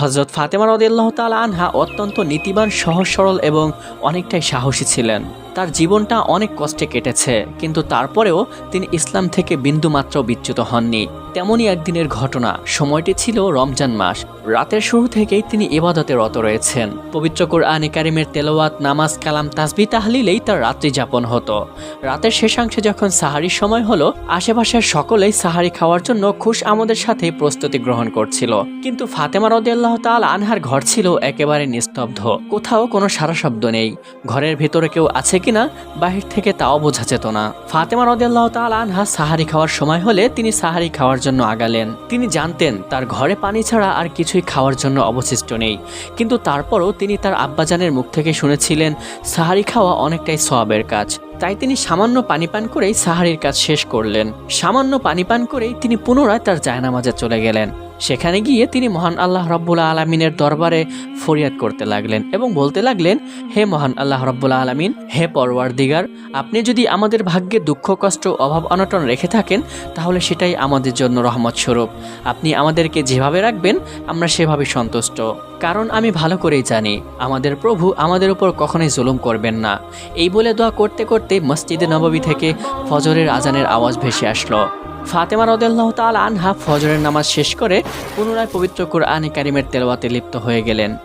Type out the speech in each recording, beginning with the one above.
হজরত ফাতেমা রদিয়াল্লাহ তাল আনহা অত্যন্ত নীতিবান, সহজ, সরল এবং অনেকটাই সাহসী ছিলেন। তার জীবনটা অনেক কষ্টে কেটেছে, কিন্তু তারপরেও তিনি ইসলাম থেকে বিন্দুমাত্র বিচ্যুত হননি। তেমনই একদিনের ঘটনা। সময়টি ছিল রমজান মাস। রাতের শুরু থেকেই তিনি এবাদতে রত রয়েছেন। পবিত্র কোরআনে কারিমের তেলাওয়াত, নামাজ, কালাম তাসবি তাহলিলেই তার রাত্রি যাপন হতো। রাতের শেষাংশে যখন সাহারির সময় হলো, আশেপাশের সকলেই সাহারি খাওয়ার জন্য খুশ আমাদের সাথে প্রস্তুতি গ্রহণ করছিল। কিন্তু ফাতেমা রদিয়াল্লাহ তাল আনহার ঘর ছিল একেবারে নিস্তব্ধ। কোথাও কোনো সারা শব্দ নেই। ঘরের ভেতরে কেউ আছে কিনা, বাহির থেকে তাও বোঝা যেত না। ফাতেমা রদিয়াল্লাহ তাল আনহা সাহারি খাওয়ার সময় হলে তিনি সাহারি খাওয়ার জন্য আগালেন। তিনি জানতেন, তার ঘরে পানি ছাড়া আর কিছুই খাওয়ার জন্য অবশিষ্ট নেই। কিন্তু তারপরও তিনি তার আব্বাজানের মুখ থেকে শুনেছিলেন, সাহারি খাওয়া অনেকটাই সবাবের কাজ। তাই তিনি সামান্য পানি পান করেই সাহারির কাজ শেষ করলেন। সামান্য পানি পান করেই তিনি পুনরায় তার জায়নামাজে চলে গেলেন। সেখানে গিয়ে তিনি মহান আল্লাহ রব্বুল্লা আলমিনের দরবারে ফরিয়াদ করতে লাগলেন এবং বলতে লাগলেন, হে মহান আল্লাহ রব্বুল্লা আলমিন, হে পরওয়ার দিগার আপনি যদি আমাদের ভাগ্যে দুঃখ, কষ্ট, অভাব, অনটন রেখে থাকেন, তাহলে সেটাই আমাদের জন্য রহমত স্বরূপ। আপনি আমাদেরকে যেভাবে রাখবেন, আমরা সেভাবে সন্তুষ্ট। কারণ আমি ভালো করেই জানি, আমাদের প্রভু আমাদের উপর কখনোই জুলুম করবেন না। এই বলে দোয়া করতে করতে মসজিদে নববী থেকে ফজরের আজানের আওয়াজ ভেসে আসলো। ফাতেমা রদেল্লাহ তাল আনহা ফজরের নামাজ শেষ করে পুনরায় পবিত্র কোরআনে কারিমের তেলওয়াতে লিপ্ত হয়ে গেলেন।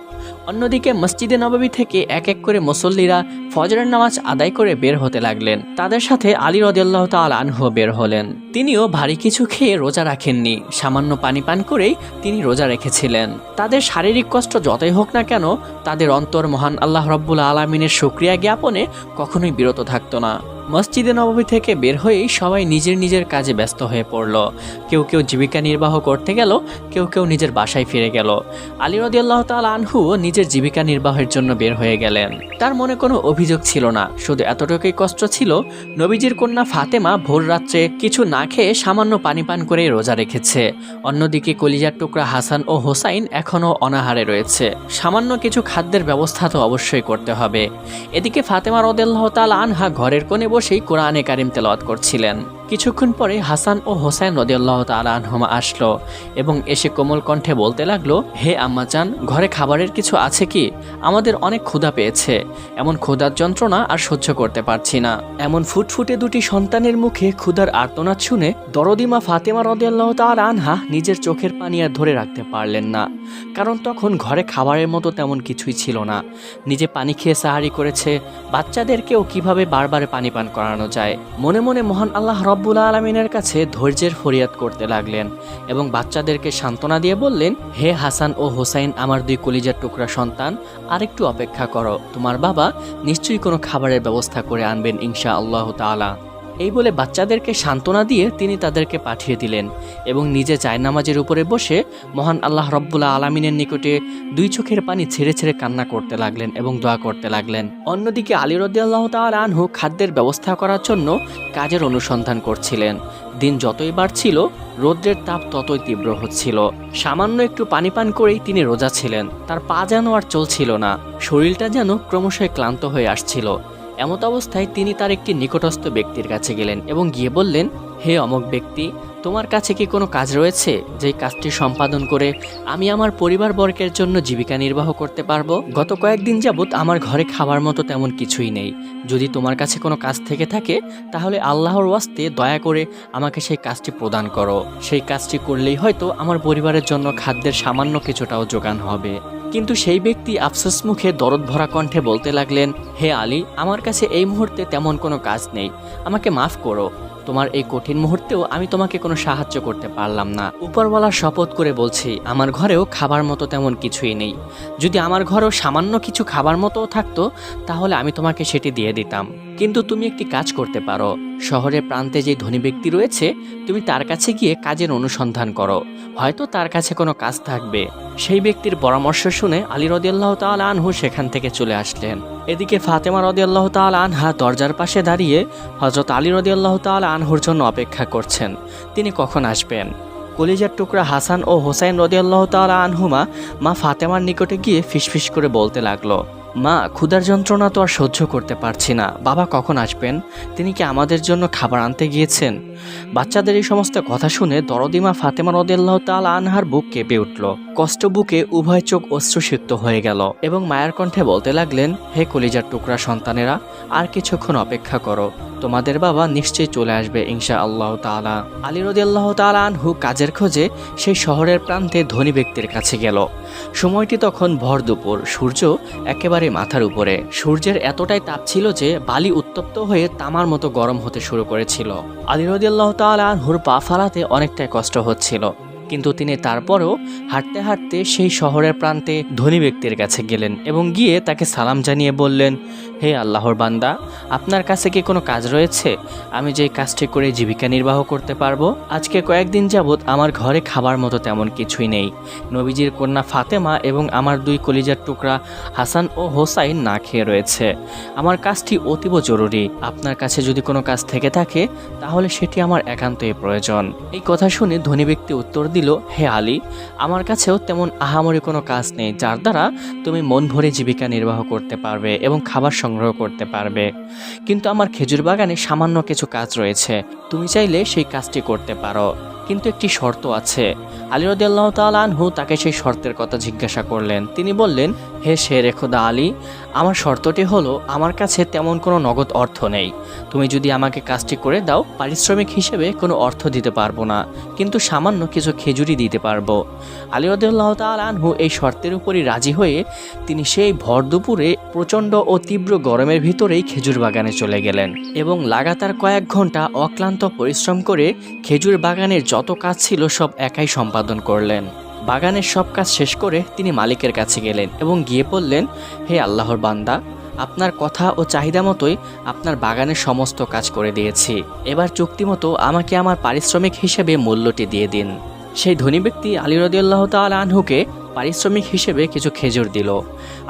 অন্যদিকে মসজিদে নববী থেকে এক এক করে মুসল্লিরা ফজরের নামাজ আদায় করে বের হতে লাগলেন। তাদের সাথে আলী রদেল্লাহ তাল আনহু বের হলেন। তিনিও ভারী কিছু খেয়ে রোজা রাখেননি। সামান্য পানি পান করেই তিনি রোজা রেখেছিলেন। তাদের শারীরিক কষ্ট যতই হোক না কেন, তাদের অন্তর মহান আল্লাহ রব্বুল আলমিনের সুক্রিয়া জ্ঞাপনে কখনোই বিরত থাকতো না। মসজিদে নবমী থেকে বের হয়েই সবাই নিজের নিজের কাজে ব্যস্ত হয়ে পড়ল। কেউ কেউ জীবিকা নির্বাহ করতে গেল, কেউ কেউ নিজের বাসায় ফিরে গেল। আলী রদিয়াল্লাহ তাল আনহুও নিজের জীবিকা নির্বাহের জন্য বের হয়ে গেলেন। তার মনে কোনো অভিযোগ ছিল না, শুধু এতটুকুই কষ্ট ছিল, নবীজির কন্যা ফাতেমা ভোর রাত্রে কিছু না খেয়ে সামান্য পানি পান করে রোজা রেখেছে। অন্যদিকে কলিজার টুকরা হাসান ও হোসাইন এখনও অনাহারে রয়েছে। সামান্য কিছু খাদ্যের ব্যবস্থা তো অবশ্যই করতে হবে। এদিকে ফাতেমা রদেল্লাহ আনহা ঘরের কোণে বসেই কোরআনে কারিম তেলাওয়াত করছিলেন। কিছুক্ষণ পরে হাসান ও হোসাইন রদিয়াল্লাহ তাল আনহুমা আসলো এবং এসে কোমল কণ্ঠে বলতে লাগল, হে আম্মাজান, ঘরে খাবারের কিছু আছে কি? আমাদের অনেক ক্ষুধা পেয়েছে। এমন ক্ষুধার যন্ত্রণা আর সহ্য করতে পারছি না। এমন ফুটফুটে দুটি সন্তানের মুখে ক্ষুধার আর্তনাদ শুনে দরদিমা ফাতেমা রদিয়াল্লাহ তাল আনহা নিজের চোখের পানি আর ধরে রাখতে পারলেন না। কারণ তখন ঘরে খাবারের মতো তেমন কিছুই ছিল না। নিজে পানি খেয়ে সাহারি করেছে। বাচ্চাদেরকেও কীভাবে বারবার পানি পান করানো যায়? মনে মনে মহান আল্লাহ রব্বুল আলমিনের কাছে ধৈর্যের ফরিয়াদ করতে লাগলেন এবং বাচ্চাদেরকে সান্ত্বনা দিয়ে বললেন, হে হাসান ও হোসাইন, আমার দুই কলিজার টুকরা সন্তান, আরেকটু অপেক্ষা করো। তোমার বাবা নিশ্চয়ই কোনো খাবারের ব্যবস্থা করে আনবেন ইনশা আল্লাহ তাআলা। এই বলে বাচ্চাদেরকে সান্ত্বনা দিয়ে তিনি তাদেরকে পাঠিয়ে দিলেন এবং নিজে জায়নামাজের উপরে বসে মহান আল্লাহ রব্বুল্লাহ আলমিনের নিকটে দুই চোখের পানি ছেড়ে ছেড়ে কান্না করতে লাগলেন এবং দোয়া করতে লাগলেন। অন্যদিকে আলী রদ্দাল্লাহ তাল আনহু খাদ্যের ব্যবস্থা করার জন্য কাজের অনুসন্ধান করছিলেন। দিন যতই বাড়ছিল, রৌদ্রের তাপ ততই তীব্র হচ্ছিল। সামান্য একটু পানি পান করেই তিনি রোজা ছিলেন। তার পা যেন আর চলছিল না। শরীরটা যেন ক্রমশই ক্লান্ত হয়ে আসছিল। এমত অবস্থায় তিনি তার একটি নিকটস্থ ব্যক্তির কাছে গেলেন এবং গিয়ে বললেন, হে অমক ব্যক্তি, তোমার কাছে কি কোনো কাজ রয়েছে যেই কাজটি সম্পাদন করে আমি আমার পরিবারবর্গের জন্য জীবিকা নির্বাহ করতে পারব? গত কয়েকদিন যাবৎ আমার ঘরে খাবার মতো তেমন কিছুই নেই। যদি তোমার কাছে কোনো কাজ থেকে থাকে, তাহলে আল্লাহর ওয়াস্তে দয়া করে আমাকে সেই কাজটি প্রদান করো। সেই কাজটি করলেই হয়তো আমার পরিবারের জন্য খাদ্যের সামান্য কিছুটাও যোগান হবে। কিন্তু সেই ব্যক্তি আফসোস মুখে দরদ ভরা কণ্ঠে বলতে লাগলেন, হে আলী, আমার কাছে এই মুহূর্তে তেমন কোনো কাজ নেই। আমাকে মাফ করো। তোমার এই কঠিন মুহূর্তেও আমি তোমাকে কোনো সাহায্য করতে পারলাম না। উপরওয়ালার শপথ করে বলছি, আমার ঘরেও খাবার মতো তেমন কিছুই নেই। যদি আমার ঘরেও সামান্য কিছু খাবার মতো থাকতো, তাহলে আমি তোমাকে সেটি দিয়ে দিতাম। কিন্তু তুমি একটি কাজ করতে পারো। শহরের প্রান্তে যে ধনী ব্যক্তি রয়েছে, তুমি তার কাছে গিয়ে কাজের অনুসন্ধান করো। হয়তো তার কাছে কোনো কাজ থাকবে। সেই ব্যক্তির পরামর্শ শুনে আলী রদিয়াল্লাহ তাল আনহু সেখান থেকে চলে আসলেন। এদিকে ফাতেমা রদিয়াল্লাহ তাল আনহা দরজার পাশে দাঁড়িয়ে হজরত আলী রদিয়াল্লাহ তাল আনহুর জন্য অপেক্ষা করছেন। তিনি কখন আসবেন? কলিজার টুকরা হাসান ও হোসাইন রদিয়াল্লাহ তাল আনহুমা মা ফাতেমার নিকটে গিয়ে ফিসফিস করে বলতে লাগল, মা, ক্ষুধার যন্ত্রণা তো আর সহ্য করতে পারছি না। বাবা কখন আসবেন? তিনি কি আমাদের জন্য খাবার আনতে গিয়েছেন? বাচ্চাদের এই সমস্ত কথা শুনে দরদিমা ফাতেমা রদিয়াল্লাহ তাল আনহার বুক কেঁপে উঠল। কষ্ট বুকে উভয় চোখ অশ্রুসিক্ত হয়ে গেল এবং মায়ের কণ্ঠে বলতে লাগলেন, হে কলিজার টুকরা সন্তানেরা, আর কিছুক্ষণ অপেক্ষা করো। তোমাদের বাবা নিশ্চয়ই চলে আসবে ইনশা আল্লাহ তালা আলী রদিয়াল্লাহ তালা আনহু কাজের খোঁজে সেই শহরের প্রান্তে ধনী ব্যক্তির কাছে গেল। সময়টি তখন ভর দুপুর, সূর্য একেবারে মাথার উপরে। সূর্যের এতটাই তাপ ছিল যে বালি উত্তপ্ত হয়ে তামার মতো গরম হতে শুরু করেছিল। আলী রদিয়াল্লাহ তাল আনহুর পা ফালাতে অনেকটাই কষ্ট হচ্ছিল। কিন্তু তিনি তারপরও হাঁটতে হাঁটতে সেই শহরের প্রান্তে ধনী ব্যক্তির কাছে গেলেন এবং গিয়ে তাকে সালাম জানিয়ে বললেন, হে আল্লাহর বান্দা, আপনার কাছে কি কোনো কাজ রয়েছে? আমি যে কাজটি করে জীবিকা নির্বাহ করতে পারব? আজকে কয়েকদিন যাবৎ আমার ঘরে খাবার মতো তেমন কিছুই নেই। নবীজির কন্যা ফাতেমা এবং আমার দুই কলিজার টুকরা হাসান ও হোসাইন না খেয়ে রয়েছে। আমার কাজটি অতীব জরুরি। আপনার কাছে যদি কোনো কাজ থেকে থাকে, তাহলে সেটি আমার একান্তই প্রয়োজন। এই কথা শুনে ধনী ব্যক্তি উত্তর দিল, হে আলী, আমার কাছেও তেমন আহামরি কোনো কাজ নেই, যার দ্বারা তুমি মন ভরে জীবিকা নির্বাহ করতে পারবে এবং খাবার সংগ্রহ করতে পারবে। কিন্তু আমার খেজুর বাগানে সামান্য কিছু কাজ রয়েছে, তুমি চাইলে সেই কাজটি করতে পারো। কিন্তু একটি শর্ত আছে। আলী রদিয়াল্লাহ আনহু তাকে সেই শর্তের কথা জিজ্ঞাসা করলেন। তিনি বললেন হে শের খোদা আলী, আমার শর্তটি হলো আমার কাছে তেমন কোনো নগদ অর্থ নেই। তুমি যদি আমাকে কাজটি করে দাও, পারিশ্রমিক হিসেবে কোনো অর্থ দিতে পারব না, কিন্তু সামান্য কিছু খেজুরি দিতে পারব। আলী রদিয়াল্লাহ তালহু এই শর্তের উপরই রাজি হয়ে তিনি সেই ভর দুপুরে প্রচণ্ড ও তীব্র গরমের ভিতরেই খেজুর বাগানে চলে গেলেন এবং লাগাতার কয়েক ঘণ্টা অক্লান্ত পরিশ্রম করে খেজুর বাগানের যত কাজ ছিল সব একাই সম্পাদন করলেন। বাগানের সব কাজ শেষ করে তিনি মালিকের কাছে গেলেন এবং গিয়ে বললেন, হে আল্লাহর বান্দা, আপনার কথা ও চাহিদা মতোই আপনার বাগানের সমস্ত কাজ করে দিয়েছি। এবার চুক্তি মতো আমাকে আমার পারিশ্রমিক হিসেবে মূল্যটি দিয়ে দিন। সেই ধনী ব্যক্তি আলী রদিয়াল্লাহ তাল আনহুকে পারিশ্রমিক হিসেবে কিছু খেজুর দিল।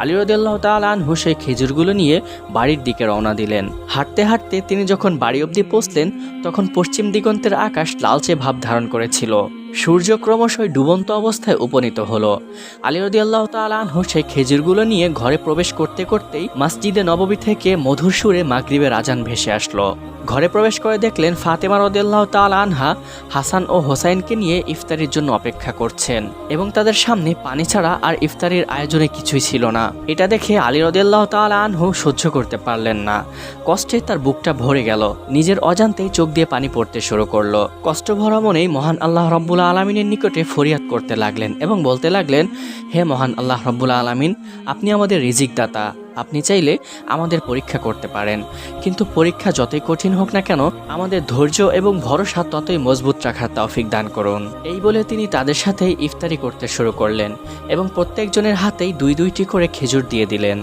আলী রদিয়াল্লাহ তাল আনহু সেই খেজুরগুলো নিয়ে বাড়ির দিকে রওনা দিলেন। হাঁটতে হাঁটতে তিনি যখন বাড়ি অবধি পৌঁছলেন, তখন পশ্চিম দিগন্তের আকাশ লালচে ভাব ধারণ করেছিল। সূর্য ক্রমশই ডুবন্ত অবস্থায় উপনীত হলো। আলী রদিয়াল্লাহ তাল আনহু সেই খেজুরগুলো নিয়ে ঘরে প্রবেশ করতে করতেই মসজিদে নববী থেকে মধুর সুরে মাগরিবের আজান ভেসে আসলো। ঘরে প্রবেশ করে দেখলেন ফাতেমা রদিয়াল্লাহ তাল আনহা হাসান ও হোসাইনকে নিয়ে ইফতারির জন্য অপেক্ষা করছেন এবং তাদের সামনে পানি ছাড়া আর ইফতারির আয়োজনে কিছুই ছিল না। এটা দেখে আলী রদিয়াল্লাহ তাল আনহু সহ্য করতে পারলেন না। কষ্টে তার বুকটা ভরে গেল। নিজের অজান্তেই চোখ দিয়ে পানি পড়তে শুরু করল। কষ্ট ভরা মনেই মহান আল্লাহ রব্বুল আলমিনের নিকটে ফরিয়াদ করতে লাগলেন এবং বলতে লাগলেন, হে মহান আল্লাহ রব্বুল আলমিন, আপনি আমাদের রিজিক দাতা আপনি চাইলে আমাদের পরীক্ষা করতে পারেন। কিন্তু পরীক্ষা যতই কঠিন হোক না কেন, আমাদের ধৈর্য এবং ভরসা ততই মজবুত রাখার তৌফিক দান করুন। এই বলে তিনি তাদের সাথেই ইফতারি করতে শুরু করলেন এবং প্রত্যেকজনের হাতেই দুই দুইটি করে খেজুর দিয়ে দিলেন।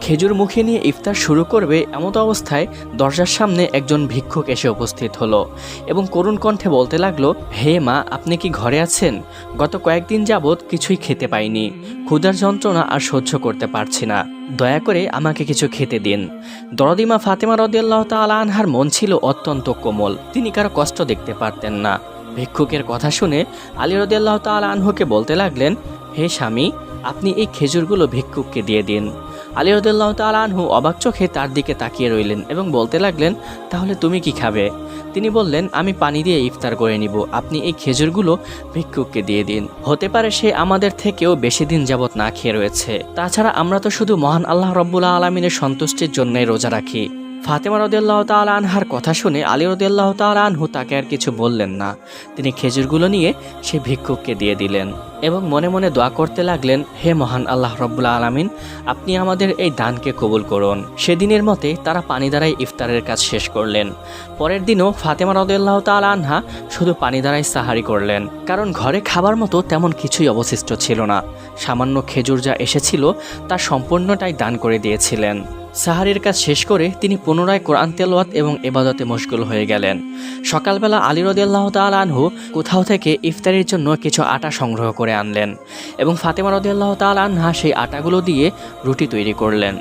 খেজুর মুখে নিয়ে ইফতার শুরু করবে এমত অবস্থায় দরজার সামনে একজন ভিক্ষুক এসে উপস্থিত হলো এবং করুণ কণ্ঠে বলতে লাগল, হে মা, আপনি কি ঘরে আছেন? গত কয়েকদিন যাবৎ কিছুই খেতে পাইনি। ক্ষুধার যন্ত্রণা আর সহ্য করতে পারছি না। দয়া করে আমাকে কিছু খেতে দিন। দরদিমা ফাতেমা রদিয়াল্লাহ তালা আনহার মন ছিল অত্যন্ত কোমল। তিনি কারও কষ্ট দেখতে পারতেন না। ভিক্ষুকের কথা শুনে আলী রদিয়াল্লাহ তালা আনহুকে বলতে লাগলেন, হে স্বামী, আপনি এই খেজুরগুলো ভিক্ষুককে দিয়ে দিন। আলী রদুল্লাহ তালানহু অবাক চোখে তার দিকে তাকিয়ে রইলেন এবং বলতে লাগলেন, তাহলে তুমি কি খাবে? তিনি বললেন, আমি পানি দিয়ে ইফতার করে নিব। আপনি এই খেজুরগুলো ভিক্ষুককে দিয়ে দিন। হতে পারে সে আমাদের থেকেও বেশি দিন যাবৎ না খেয়ে রয়েছে। তাছাড়া আমরা তো শুধু মহান আল্লাহ রব্বুল্লাহ আলমিনের সন্তুষ্টির জন্যই রোজা রাখি। ফাতেমা রদিয়াল্লাহ তাল আনহার কথা শুনে আলী রদিয়াল্লাহ তাল আনহু তাকে আর কিছু বললেন না। তিনি খেজুরগুলো নিয়ে সে ভিক্ষুককে দিয়ে দিলেন। এবং মনে মনে দোয়া করতে লাগলেন, হে মহান আল্লাহ রব্বুল্লা আলমিন, আপনি আমাদের এই দানকে কবুল করুন। সেদিনের মতে তারা পানি দ্বারাই ইফতারের কাজ শেষ করলেন। পরের দিনও ফাতেমা রদিয়াল্লাহ তাল আনহা শুধু পানি দ্বারাই সাহারি করলেন, কারণ ঘরে খাবার মতো তেমন কিছুই অবশিষ্ট ছিল না। সামান্য খেজুর যা এসেছিল, তা সম্পূর্ণটাই দান করে দিয়েছিলেন। সাহারির কাজ শেষ করে তিনি পুনরায় কোরআন তেলোয়াত এবং এবাদতে মশগুল হয়ে গেলেন। সকালবেলা আলী রদিয়াল্লাহ তাল আনহু কোথাও থেকে ইফতারির জন্য কিছু আটা সংগ্রহ করে আনলেন এবং ফাতেমা রদিয়াল্লাহ তাল আনহা সেই আটাগুলো দিয়ে রুটি তৈরি করলেন।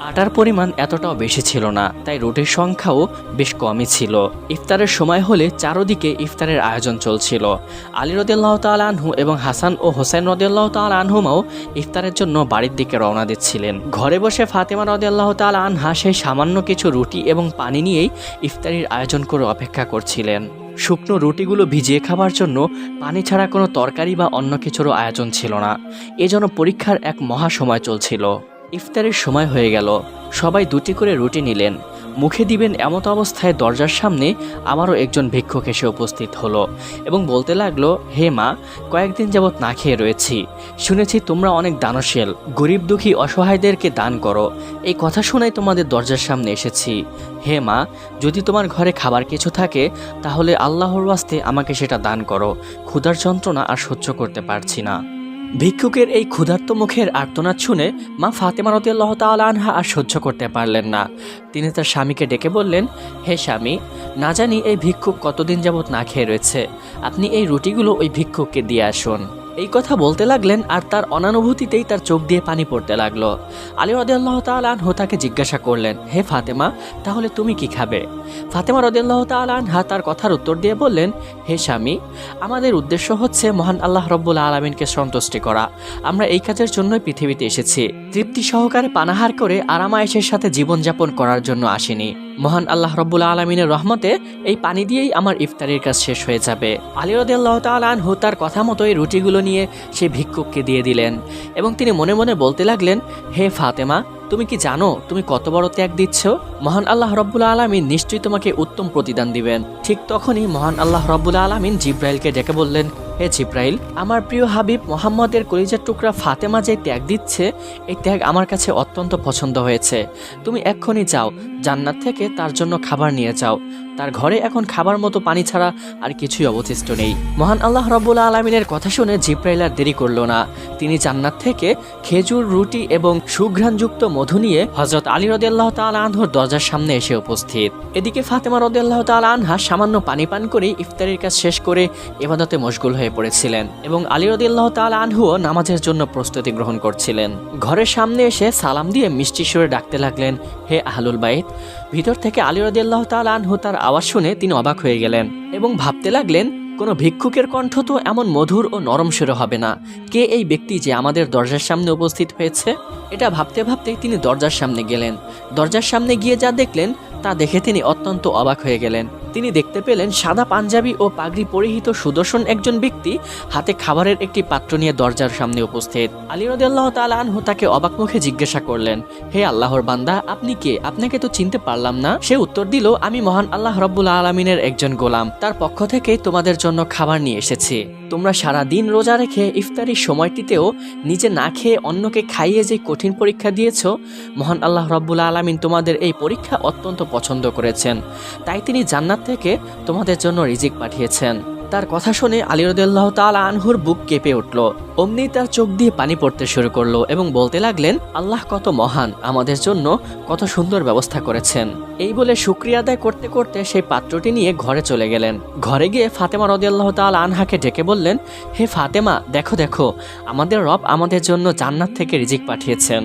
আটার পরিমাণ এতটাও বেশি ছিল না, তাই রুটির সংখ্যাও বেশ কমই ছিল। ইফতারের সময় হলে চারোদিকে ইফতারের আয়োজন চলছিল। আলী রদিয়াল্লাহ তাল আনহু এবং হাসান ও হোসেন রদিয়াল্লাহ তাল আনহুমাও ইফতারের জন্য বাড়ির দিকে রওনা দিচ্ছিলেন। ঘরে বসে ফাতেমা রদিয়াল্লাহ তাল আনহা সেই সামান্য কিছু রুটি এবং পানি নিয়েই ইফতারির আয়োজন করে অপেক্ষা করছিলেন। শুকনো রুটিগুলো ভিজিয়ে খাবার জন্য পানি ছাড়া কোনো তরকারি বা অন্য কিছুরও আয়োজন ছিল না। এজন্য পরীক্ষার এক মহা সময় চলছিল। ইফতারের সময় হয়ে গেল। সবাই দুটি করে রুটি নিলেন। মুখে দিবেন এমত অবস্থায় দরজার সামনে আমারও একজন ভিক্ষুক এসে উপস্থিত হলো এবং বলতে লাগল, হে মা, কয়েকদিন যাবৎ না খেয়ে রয়েছি। শুনেছি তোমরা অনেক দানশীল। গরিব দুঃখী অসহায়দেরকে দান করো। এই কথা শুনেই তোমাদের দরজার সামনে এসেছি। হে মা, যদি তোমার ঘরে খাবার কিছু থাকে, তাহলে আল্লাহর ওয়াস্তে আমাকে সেটা দান করো। ক্ষুধার যন্ত্রণা আর সহ্য করতে পারছি না। ভিক্ষুকের এই ক্ষুধার্ত মুখের আর্তনাদ শুনে মা ফাতেমা রতিয়াল্লাহ তাল আনহা আর সহ্য করতে পারলেন না। তিনি তার স্বামীকে ডেকে বললেন, হে স্বামী, না জানি এই ভিক্ষুক কতদিন যাবৎ না খেয়ে রয়েছে। আপনি এই রুটিগুলো ওই ভিক্ষুককে দিয়ে আসুন। এই কথা বলতে লাগলেন আর তার অনানুভূতিতেই তার চোখ দিয়ে পানি পড়তে লাগল। আলী রদিয়াল্লাহ তাল আনহু তাকে জিজ্ঞাসা করলেন, হে ফাতেমা, তাহলে তুমি কি খাবে? ফাতেমা রদিয়াল্লাহ তাল আনহা তার কথার উত্তর দিয়ে বললেন, হে স্বামী, আমাদের উদ্দেশ্য হচ্ছে মহান আল্লাহ রব্বুল আলমিনকে সন্তুষ্টি করা। আমরা এই কাজের জন্যই পৃথিবীতে এসেছি। তৃপ্তি সহকারে পানাহার করে আরামায়েশের সাথে জীবনযাপন করার জন্য আসিনি। মহান আল্লাহ রব্বুল আলমিনের রহমতে এই পানি দিয়েই আমার ইফতারির কাজ শেষ হয়ে যাবে। আলী রদিয়াল্লাহ তালহু তার কথা মতোই রুটিগুলো নিয়ে সে ভিক্ষুককে দিয়ে দিলেন এবং তিনি মনে মনে বলতে লাগলেন, হে ফাতেমা, তুমি কি জানো তুমি কত বড় ত্যাগ দিচ্ছ? মহান আল্লাহ রব্বুল আলমিন নিশ্চয়ই তোমাকে উত্তম প্রতিদান দিবেন। ঠিক তখনই মহান আল্লাহ রব্বুল আলমিন জিব্রাইলকে ডেকে বললেন হে জিব্রাইল, আমার প্রিয় হাবিব মোহাম্মদের কলিজার টুকরা ফাতেমা যে ত্যাগ দিচ্ছে, এই ত্যাগ আমার কাছে অত্যন্ত পছন্দ হয়েছে। তুমি এক্ষুনি যাও, জান্নাত থেকে তার জন্য খাবার নিয়ে যাও। তার ঘরে এখন খাবার মতো পানি ছাড়া আর কিছুই অবশিষ্ট নেই। মহান আল্লাহ রব্বুল আলমিনের কথা শুনে জিব্রাইল আর দেরি করল না। তিনি জান্নাত থেকে খেজুর, রুটি এবং সুঘ্রাণযুক্ত মধু নিয়ে হজরত আলী রদিয়াল্লাহ তাল আনহর দরজার সামনে এসে উপস্থিত। এদিকে ফাতেমা রদিয়াল্লাহ তাল আনহা সামান্য পানি পান করে ইফতারির কাজ শেষ করে এবাদতে মশগুল হয়ে পড়েছিলেন এবং আলী রদিয়াল্লাহ তাল আনহুও নামাজের জন্য প্রস্তুতি গ্রহণ করছিলেন। ঘরের সামনে এসে সালাম দিয়ে মিষ্টি সুরে ডাকতে লাগলেন, হে আহলুল বাইত! ভিতর থেকে আলী রদিয়াল্লাহ তাল আনহু তার আওয়াজ শুনে তিনি অবাক হয়ে গেলেন এবং ভাবতে লাগলেন কোনো ভিক্ষুকের কণ্ঠ তো এমন মধুর ও নরম সুরে হবে না। কে এই ব্যক্তি যে আমাদের দরজার সামনে উপস্থিত হয়েছে? এটা ভাবতে ভাবতেই তিনি দরজার সামনে গেলেন। দরজার সামনে গিয়ে যা দেখলেন, তা দেখে তিনি অত্যন্ত অবাক হয়ে গেলেন। তিনি দেখতে পেলেন সাদা পাঞ্জাবি ও পাগড়ি পরিহিত সুদর্শন একজন ব্যক্তি হাতে খাবারের একটি পাত্র নিয়ে দরজার সামনে উপস্থিত। আলী রদিয়াল্লাহ তাল আনহু তাকে অবাক মুখে জিজ্ঞাসা করলেন, হে আল্লাহর বান্দা, আপনি কে? আপনাকে তো চিনতে পারলাম না? সে উত্তর দিল, আমি মহান আল্লাহ রব্বুল আলমিনের একজন গোলাম। তার পক্ষ থেকে তোমাদের জন্য খাবার নিয়ে এসেছি। তোমরা সারা দিন রোজা রেখে ইফতারির সময়টিতেও নিজে না খেয়ে অন্যকে খাইয়ে যে কঠিন পরীক্ষা দিয়েছ, মহান আল্লাহ রব্বুল আলমিন তোমাদের এই পরীক্ষা অত্যন্ত পছন্দ করেছেন। তাই তিনি জান্নাত থেকে তোমাদের জন্য রিজিক পাঠিয়েছেন। তার কথা শুনে আলী রদুল্লাহ তাল আনহুর বুক কেঁপে উঠল। অমনি তার চোখ দিয়ে পানি পড়তে শুরু করল এবং বলতে লাগলেন, আল্লাহ কত মহান, আমাদের জন্য কত সুন্দর ব্যবস্থা করেছেন। এই বলে শুক্রিয়া আদায় করতে করতে সেই পাত্রটি নিয়ে ঘরে চলে গেলেন। ঘরে গিয়ে ফাতেমা রদিয়াল্লাহ তাল আনহাকে ডেকে বললেন, হে ফাতেমা, দেখো দেখো, আমাদের রব আমাদের জন্য জান্নাত থেকে রিজিক পাঠিয়েছেন।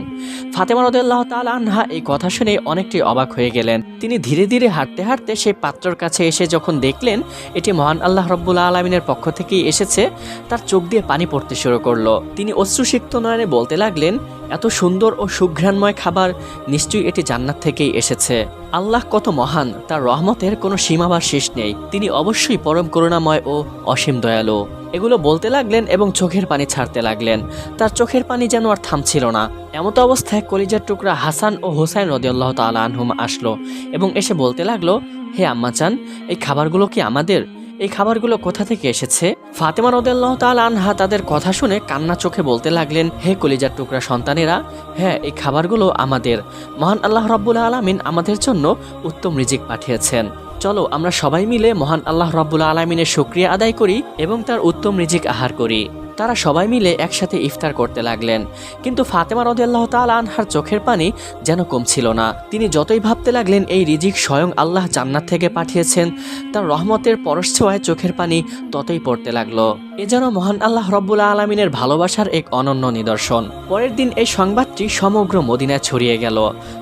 ফাতেমা রদিয়াল্লাহ তাল আনহা এই কথা শুনে অনেকটি অবাক হয়ে গেলেন। তিনি ধীরে ধীরে হাঁটতে হাঁটতে সেই পাত্রর কাছে এসে যখন দেখলেন, এটি মহান আল্লাহ রব্বুল আলমিনের পক্ষ থেকেই এসেছে, তার চোখ দিয়ে পানি পড়তে শুরু করল। তিনি অশ্রুসিক্ত নয়নে বলতে লাগলেন, এত সুন্দর ও সুঘ্রাণময় খাবার নিশ্চয়ই এটি জান্নাত থেকেই এসেছে। আল্লাহ কত মহান, তার রহমতের কোনো সীমা বা শেষ নেই। তিনি অবশ্যই পরম করুণাময় ও অসীম দয়ালু। এগুলো বলতে লাগলেন এবং চোখের পানি ছাড়তে লাগলেন। তার চোখের পানি যেন আর থামছিল না। এমত অবস্থায় কলিজার টুকরা হাসান ও হোসাইন রদিয়াল্লাহ তাল আনহুম আসলো এবং এসে বলতে লাগল, হে আম্মাচান এই খাবারগুলো কি আমাদের? এই খাবারগুলো কোথা থেকে এসেছে? ফাতেমা রদেল্লাহ তাল আনহা তাদের কথা শুনে কান্না চোখে বলতে লাগলেন, হে কলিজার টুকরা সন্তানেরা হ্যাঁ এই খাবারগুলো আমাদের। মহান আল্লাহ রব্বুল আলমিন আমাদের জন্য উত্তম রিজিক পাঠিয়েছেন। চলো আমরা সবাই মিলে মহান আল্লাহ রব্বুল আলমিনের শুক্রিয়া আদায় করি এবং তার উত্তম রিজিক আহার করি। তারা সবাই মিলে একসাথে ইফতার করতে লাগলেন। কিন্তু ফাতেমা রদিয়াল্লাহ তাল আনহার চোখের পানি যেন কমছিল না। তিনি যতই ভাবতে লাগলেন, এই রিজিক স্বয়ং আল্লাহ জান্নাত থেকে পাঠিয়েছেন, তার রহমতের পরশ ছোঁয়ায় চোখের পানি ততই পড়তে লাগল। এ যেন মহান আল্লাহ রব্বুল আলমিনের ভালোবাসার এক অনন্য নিদর্শন। পরের দিন এই সংবাদটি সমগ্র মদিনায় ছড়িয়ে গেল।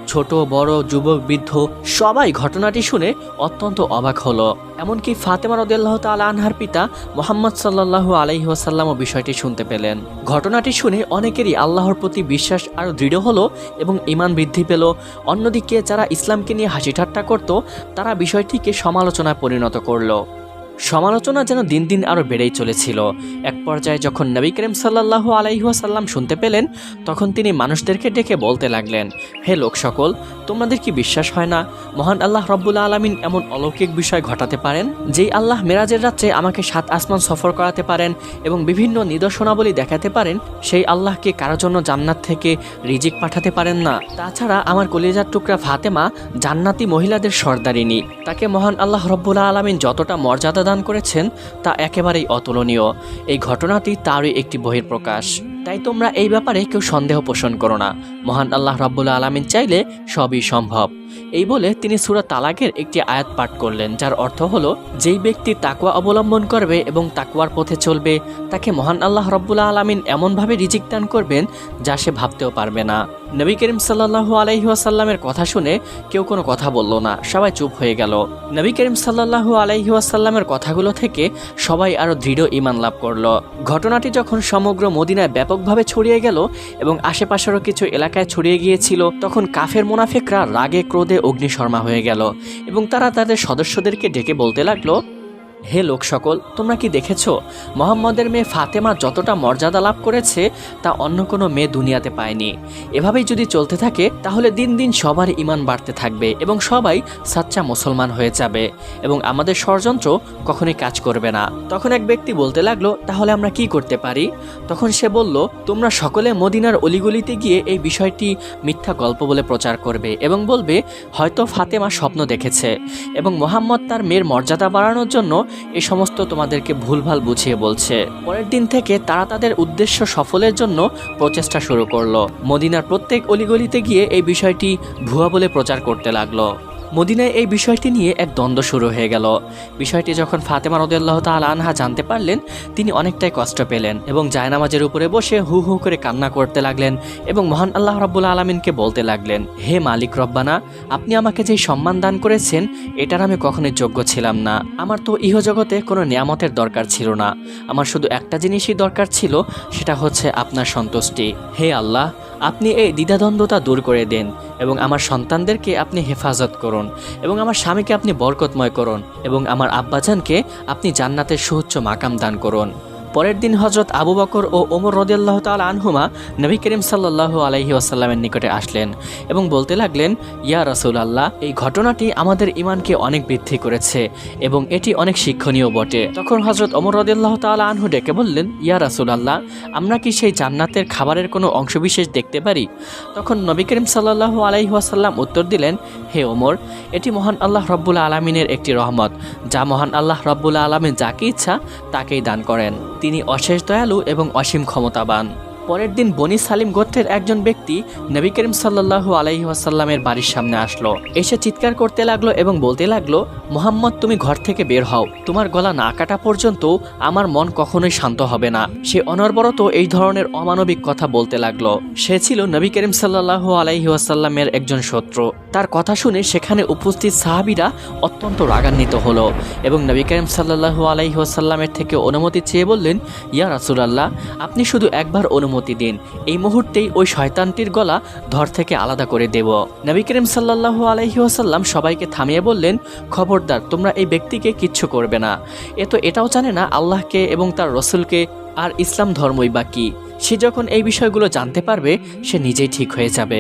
ছোট, বড়, যুবক, বৃদ্ধ, সবাই ঘটনাটি শুনে অত্যন্ত অবাক হলো। এমনকি ফাতেমা রদিয়াল্লাহ তাল আনহার পিতা মোহাম্মদ সাল্লাহ আলাইহি ওয়াসাল্লামও বিষয়টি শুনতে পেলেন। ঘটনাটি শুনে অনেকেরই আল্লাহর প্রতি বিশ্বাস আরও দৃঢ় হলো এবং ইমান বৃদ্ধি পেল। অন্যদিকে যারা ইসলামকে নিয়ে হাসি ঠাট্টা করত, তারা বিষয়টিকে সমালোচনায় পরিণত করল। সমালোচনা যেন দিন দিন আরও বেড়েই চলেছিল। এক পর্যায়ে যখন নবী করিম সাল্লাহ আলাইহাসাল্লাম শুনতে পেলেন, তখন তিনি মানুষদেরকে ডেকে বলতে লাগলেন, হে লোক সকল, তোমাদের কি বিশ্বাস হয় না? মহান আল্লাহ রব্বুল আলমিন এমন অলৌকিক বিষয় ঘটাতে পারেন, যেই আল্লাহ মেরাজের রাত্রে আমাকে সাত আসমান সফর করাতে পারেন এবং বিভিন্ন নিদর্শনাবলী দেখাতে পারেন, সেই আল্লাহকে কারোর জন্য জান্নাত থেকে রিজিক পাঠাতে পারেন না। তাছাড়া আমার কলিজার টুকরা ফাতেমা জান্নাতি মহিলাদের সর্দারিনী। তাকে মহান আল্লাহ রব্বুল আলমিন যতটা মর্যাদা দান করেছেন তা একেবারেই অতুলনীয়। এই ঘটনাটি তারই একটি বহির্প্রকাশ তাই তোমরা এই ব্যাপারে কেউ সন্দেহ পোষণ করো না। মহান আল্লাহ রাব্বুল আলমিন চাইলে সবই সম্ভব। এই বলে তিনি সুরা তালাকের একটি আয়াত পাঠ করলেন, যার অর্থ হলো, যেই ব্যক্তি তাকুয়া অবলম্বন করবে এবং তাকুয়ার পথে চলবে, তাকে মহান আল্লাহ রব্বুল্লা আলমিন এমনভাবে রিজিক দান করবেন যা সে ভাবতেও পারবে না। নবী করিম সাল্লাহু আলাইহাসাল্লামের কথা শুনে কেউ কোনো কথা বলল না, সবাই চুপ হয়ে গেল। নবী করিম সাল্লাহু আলাইহাসাল্লামের কথাগুলো থেকে সবাই আরও দৃঢ় ইমান লাভ করল। ঘটনাটি যখন সমগ্র মদিনায় ব্যাপকভাবে ছড়িয়ে গেল এবং আশেপাশেরও কিছু এলাকায় ছড়িয়ে গিয়েছিল, তখন কাফের মোনাফেকরা রাগে, ক্রোধে অগ্নিশর্মা হয়ে গেল এবং তারা তাদের সদস্যদেরকে ডেকে বলতে লাগল হে লোক সকল তোমরা কি দেখেছ? মোহাম্মদের মেয়ে ফাতেমা যতটা মর্যাদা লাভ করেছে, তা অন্য কোনো মেয়ে দুনিয়াতে পায়নি। এভাবেই যদি চলতে থাকে, তাহলে দিন দিন সবার ইমান বাড়তে থাকবে এবং সবাই সাচ্চা মুসলমান হয়ে যাবে এবং আমাদের ষড়যন্ত্র কখনোই কাজ করবে না। তখন এক ব্যক্তি বলতে লাগল, তাহলে আমরা কি করতে পারি? তখন সে বলল, তোমরা সকলে মদিনার অলিগলিতে গিয়ে এই বিষয়টি মিথ্যা গল্প বলে প্রচার করবে এবং বলবে, হয়তো ফাতেমা স্বপ্ন দেখেছে এবং মোহাম্মদ তার মেয়ের মর্যাদা বাড়ানোর জন্য এ সমস্ত তোমাদেরকে ভুলভাল বুঝিয়ে বলছে। পরের দিন থেকে তারা তাদের উদ্দেশ্য সফলের জন্য প্রচেষ্টা শুরু করল। মদিনার প্রত্যেক অলিগলিতে গিয়ে এই বিষয়টি ভুয়া বলে প্রচার করতে লাগল। মদিনায় এই বিষয়টি নিয়ে এক দ্বন্দ্ব শুরু হয়ে গেল। বিষয়টি যখন ফাতেমা রদুল্লাহ তাল আনহা জানতে পারলেন, তিনি অনেকটাই কষ্ট পেলেন এবং জায়নামাজের উপরে বসে হু হু করে কান্না করতে লাগলেন এবং মহান আল্লাহ রব্বুল আলমিনকে বলতে লাগলেন, হে মালিক রব্বানা, আপনি আমাকে যেই সম্মান দান করেছেন, এটার আমি কখনোই যোগ্য ছিলাম না। আমার তো ইহজগতে কোনো নিয়ামতের দরকার ছিল না। আমার শুধু একটা জিনিসই দরকার ছিল, সেটা হচ্ছে আপনার সন্তুষ্টি। হে আল্লাহ আপনি এই দ্বিধাদ্বন্দ্বতা দূর করে দেন এবং আমার সন্তানদেরকে আপনি হেফাজত করুন এবং আমার স্বামীকে আপনি বরকতময় করুন এবং আমার আব্বাজানকে আপনি জান্নাতের সুউচ্চ মাকাম দান করুন। পরের দিন হজরত আবু বকর ও ওমর রদিয়াল্লাহ তাল আনহুমা নবী করিম সাল্লাহ আলহি আসাল্লামের নিকটে আসলেন এবং বলতে লাগলেন, ইয়া রসুল আল্লাহ এই ঘটনাটি আমাদের ইমানকে অনেক বৃদ্ধি করেছে এবং এটি অনেক শিক্ষণীয় বটে। তখন হজরত ওমর রদিয়াল্লাহ তাল আনহু ডেকে বললেন, ইয়া রসুল আল্লাহ আমরা কি সেই জান্নাতের খাবারের কোনো অংশবিশেষ দেখতে পারি? তখন নবী করিম সাল্লাহ আলাইহি আসাল্লাম উত্তর দিলেন, হে ওমর, এটি মহান আল্লাহ রব্বুল আলমিনের একটি রহমত, যা মহান আল্লাহ রব্বুল আলমিন যাকে ইচ্ছা তাকেই দান করেন। তিনি অশেষ দয়ালু এবং অসীম ক্ষমতাবান। পরের দিন বনি সালিম গোত্রের একজন ব্যক্তি নবী করিম সাল্লাহু আলাইহি আসাল্লামের বাড়ির সামনে আসলো। এসে চিৎকার করতে লাগল এবং বলতে লাগল, মোহাম্মদ, তুমি ঘর থেকে বের হও। তোমার গলা না কাটা পর্যন্ত আমার মন কখনোই শান্ত হবে না। সে অনর্বরত এই ধরনের অমানবিক কথা বলতে লাগল। সে ছিল নবী করিম সাল্লাহু আলাইহি আসাল্লামের একজন শত্রু। তার কথা শুনে সেখানে উপস্থিত সাহাবিরা অত্যন্ত রাগান্বিত হলো এবং নবী করিম সাল্লাহু আলাইহি আসাল্লামের থেকে অনুমতি চেয়ে বললেন, ইয়া রাসুলাল্লাহ, আপনি শুধু একবার অনুমতি দিন। এই মুহূর্তেই ওই শয়তানটির গলা ধর থেকে আলাদা করে দেব। নবী করিম সাল্লাহু আলাইহি আসাল্লাম সবাইকে থামিয়ে বললেন, খবরদার, তোমরা এই ব্যক্তিকে কিচ্ছু করবে না। এ তো এটাও জানে না আল্লাহকে এবং তার রসুলকে আর ইসলাম ধর্মই বা কী? সে যখন এই বিষয়গুলো জানতে পারবে, সে নিজেই ঠিক হয়ে যাবে।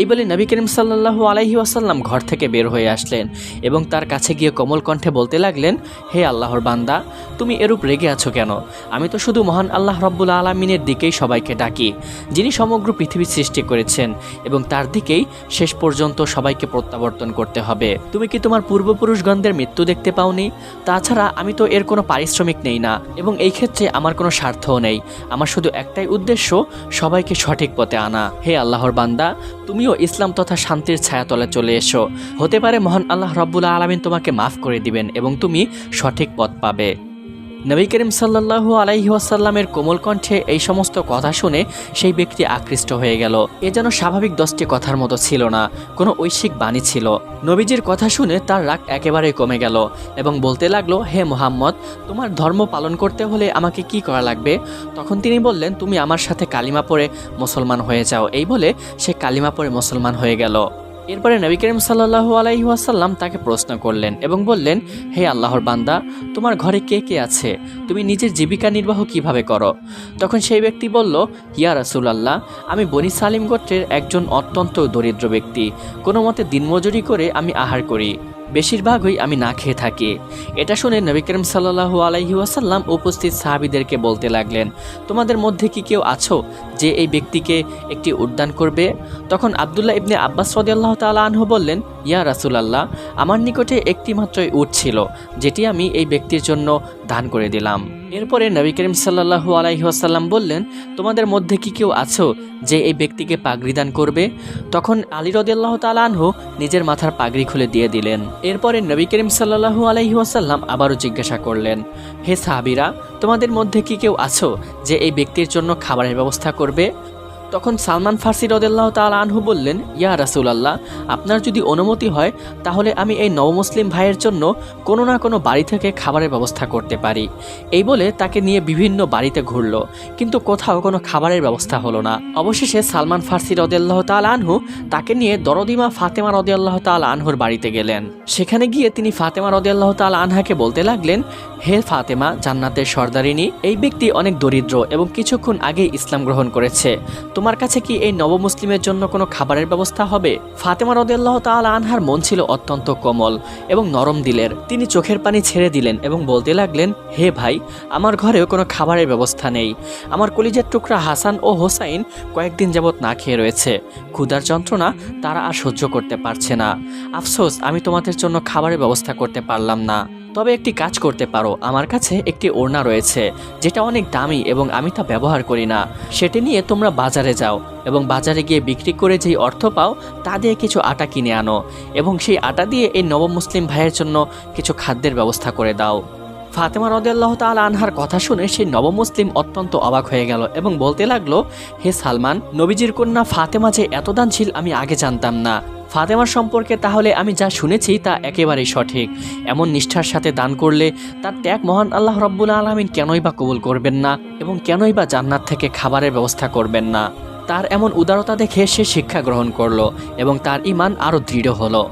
এই বলে নবী করিম সাল্লাহ আলাইহি আসাল্লাম ঘর থেকে বের হয়ে আসলেন এবং তার কাছে গিয়ে কোমল কণ্ঠে বলতে লাগলেন, হে আল্লাহর বান্দা, তুমি এরূপ রেগে আছো কেন? আমি তো শুধু মহান আল্লাহ রব্বুল আলমিনের দিকেই সবাইকে ডাকি, যিনি সমগ্র পৃথিবী সৃষ্টি করেছেন এবং তার দিকেই শেষ পর্যন্ত সবাইকে প্রত্যাবর্তন করতে হবে। তুমি কি তোমার পূর্বপুরুষগণদের মৃত্যু দেখতে পাওনি? তাছাড়া আমি তো এর কোনো পারিশ্রমিক নেই না এবং এই ক্ষেত্রে আমার কোনো স্বার্থ স্বার্থও নেই। আমার শুধু একটাই উদ্দেশ্য, সবাইকে সঠিক পথে আনা। হে আল্লাহর বান্দা, তুমিও ইসলাম তথা শান্তির ছায়াতলে চলে এসো। হতে পারে মহান আল্লাহ রব্বুল আলমিন তোমাকে মাফ করে দিবেন এবং তুমি সঠিক পথ পাবে। নবী করিম সাল্লাহু আলাইহি ওয়াসাল্লামের কোমল কণ্ঠে এই সমস্ত কথা শুনে সেই ব্যক্তি আকৃষ্ট হয়ে গেল। এ যেন স্বাভাবিক দশটি কথার মতো ছিল না, কোনো ঐশিক বাণী ছিল। নবীজির কথা শুনে তার রাগ একেবারেই কমে গেল এবং বলতে লাগল, হে মোহাম্মদ, তোমার ধর্ম পালন করতে হলে আমাকে কি করা লাগবে? তখন তিনি বললেন, তুমি আমার সাথে কালিমা পড়ে মুসলমান হয়ে যাও। এই বলে সে কালিমা পড়ে মুসলমান হয়ে গেল। এরপরে নবী করিম সাল্লাহু আলাইহি ওয়াসাল্লাম তাকে প্রশ্ন করলেন এবং বললেন, হে আল্লাহর বান্দা, তোমার ঘরে কে কে আছে? তুমি নিজের জীবিকা নির্বাহ কীভাবে করো? তখন সেই ব্যক্তি বলল, ইয়া রাসুল আল্লাহ আমি বনি সালিম গোত্রের একজন অত্যন্ত দরিদ্র ব্যক্তি। কোনো মতে দিনমজুরি করে আমি আহার করি। বেশিরভাগই আমি না খেয়ে থাকি। এটা শুনে নবী করিম সাল্লাহু আলাইহি ওয়াসাল্লাম উপস্থিত সাহাবিদেরকে বলতে লাগলেন, তোমাদের মধ্যে কি কেউ আছো যে এই ব্যক্তিকে একটি উদ্যান করবে, তখন আবদুল্লাহ ইবনে আব্বাস রদিয়াল্লাহ তালা আনহু বললেন, ইয়া রাসুলাল্লাহ, আমার নিকটে একটি মাত্রই উট ছিল, যেটি আমি এই ব্যক্তির জন্য দান করে দিলাম। এরপরে নবী করিম সাল্লাহু আলাইহি ওয়াসাল্লাম বললেন, তোমাদের মধ্যে কি কেউ আছো যে এই ব্যক্তিকে পাগড়ি দান করবে? তখন আলী রদিয়াল্লাহ তালা আনহু নিজের মাথার পাগড়ি খুলে দিয়ে দিলেন। এরপরে নবী করিম সাল্লাহু আলাইহি ওয়াসাল্লাম আবারও জিজ্ঞাসা করলেন, হে সাহাবিরা, তোমাদের মধ্যে কি কেউ আছো যে এই ব্যক্তির জন্য খাবারের ব্যবস্থা করবে? করবে তখন সালমান ফার্সি রদেল্লাহ তাল আনহু বললেন, ইয়া রাসুলাল্লাহ, আপনার যদি অনুমতি হয়, তাহলে আমি এই নবমুসলিম ভাইয়ের জন্য কোনো না কোনো বাড়ি থেকে খাবারের ব্যবস্থা করতে পারি। এই বলে তাকে নিয়ে বিভিন্ন বাড়িতে ঘুরল, কিন্তু কোথাও কোনো খাবারের ব্যবস্থা হলো না। অবশেষে সালমান ফার্সি রদেল্লাহ তাল আনহু তাকে নিয়ে দরদিমা ফাতেমা রদিয়াল্লাহ তাল আনহুর বাড়িতে গেলেন। সেখানে গিয়ে তিনি ফাতেমা রদিয়াল্লাহ তাল আনহাকে বলতে লাগলেন, হে ফাতেমা, জান্নাতের সর্দারিনী, এই ব্যক্তি অনেক দরিদ্র এবং কিছুক্ষণ আগেই ইসলাম গ্রহণ করেছে। তোমার কাছে কি এই নবমুসলিমের জন্য কোনো খাবারের ব্যবস্থা হবে? ফাতেমা রদিয়াল্লাহ তাল আনহার মন ছিল অত্যন্ত কোমল এবং নরম দিলের। তিনি চোখের পানি ছেড়ে দিলেন এবং বলতে লাগলেন, হে ভাই, আমার ঘরেও কোনো খাবারের ব্যবস্থা নেই। আমার কলিজের টুকরা হাসান ও হোসাইন কয়েকদিন যাবৎ না খেয়ে রয়েছে। ক্ষুধার যন্ত্রণা তারা আর সহ্য করতে পারছে না। আফসোস, আমি তোমাদের জন্য খাবারের ব্যবস্থা করতে পারলাম না। তবে একটি কাজ করতে পারো। আমার কাছে একটি ওড়না রয়েছে, যেটা অনেক দামি এবং আমি তা ব্যবহার করি না। সেটি নিয়ে তোমরা বাজারে যাও এবং বাজারে গিয়ে বিক্রি করে যেই অর্থ পাও, তা দিয়ে কিছু আটা কিনে আনো এবং সেই আটা দিয়ে এই নবমুসলিম ভাইয়ের জন্য কিছু খাদ্যের ব্যবস্থা করে দাও। ফাতেমা রদিয়াল্লাহ তাল আনহার কথা শুনে সেই নবমুসলিম অত্যন্ত অবাক হয়ে গেল এবং বলতে লাগল, হে সালমান, নবীজির কন্যা ফাতেমা যে এত দানশীল আমি আগে জানতাম না। ফাতেমার সম্পর্কে তাহলে আমি যা শুনেছি তা একেবারেই সঠিক। এমন নিষ্ঠার সাথে দান করলে তার ত্যাগ মহান আল্লাহ রব্বুল আলমিন কেনই বা কবুল করবেন না এবং কেনই বা জান্নাত থেকে খাবারের ব্যবস্থা করবেন না। তার এমন উদারতা দেখে সে শিক্ষা গ্রহণ করল এবং তার ইমান আরও দৃঢ় হলো।